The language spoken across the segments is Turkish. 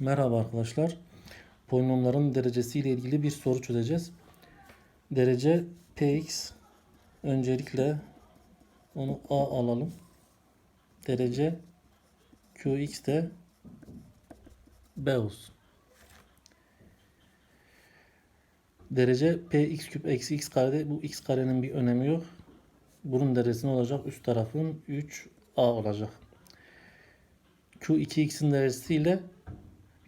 Merhaba arkadaşlar. Polinomların derecesi ile ilgili bir soru çözeceğiz. Derece px öncelikle onu a alalım. Derece qx de b olsun. Derece px küp eksi x karede bu x karenin bir önemi yok. Bunun derecesi ne olacak? Üst tarafın 3a olacak. Q2x'in derecesiyle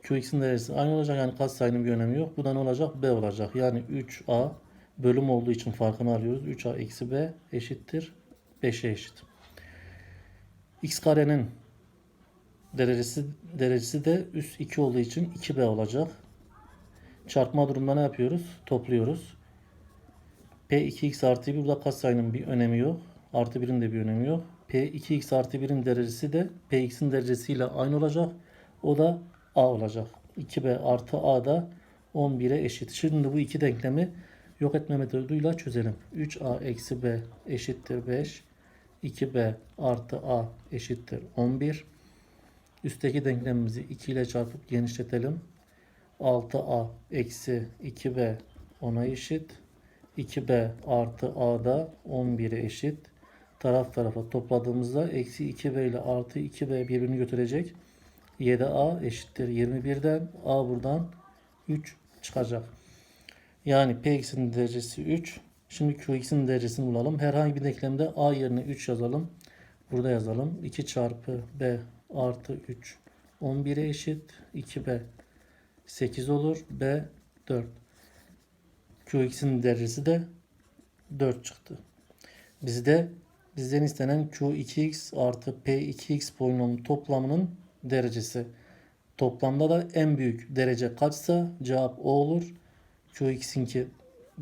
Qx'in derecesi aynı olacak. Yani katsayının bir önemi yok. Bu da ne olacak? B olacak. Yani 3A bölüm olduğu için farkını alıyoruz. 3A eksi B eşittir 5'e eşit. X karenin derecesi derecesi de üst 2 olduğu için 2B olacak. Çarpma durumunda ne yapıyoruz? Topluyoruz. P2x artı 1 burada katsayının bir önemi yok. Artı 1'in de bir önemi yok. P2x artı 1'in derecesi de Px'in derecesiyle aynı olacak. O da A olacak. 2B artı A da 11'e eşit. Şimdi bu iki denklemi yok etme metoduyla çözelim. 3A eksi B eşittir 5. 2B artı A eşittir 11. Üstteki denklemimizi 2 ile çarpıp genişletelim. 6A eksi 2B 10'a eşit. 2B artı A da 11'e eşit. Taraf tarafa topladığımızda eksi 2B ile artı 2B birbirini götürecek. 7A eşittir 21'den A buradan 3 çıkacak. Yani Px'in derecesi 3. Şimdi Qx'in derecesini bulalım. Herhangi bir denklemde A yerine 3 yazalım. Burada yazalım. 2 çarpı B artı 3 11'e eşit. 2B 8 olur. B 4. Qx'in derecesi de 4 çıktı. Bizde bizden istenen Q2x artı P2x polinomun toplamının derecesi. Toplamda da en büyük derece kaçsa cevap o olur. Qx'inki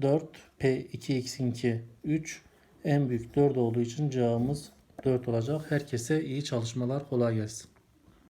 4, P2x'inki 3. En büyük 4 olduğu için cevabımız 4 olacak. Herkese iyi çalışmalar, kolay gelsin.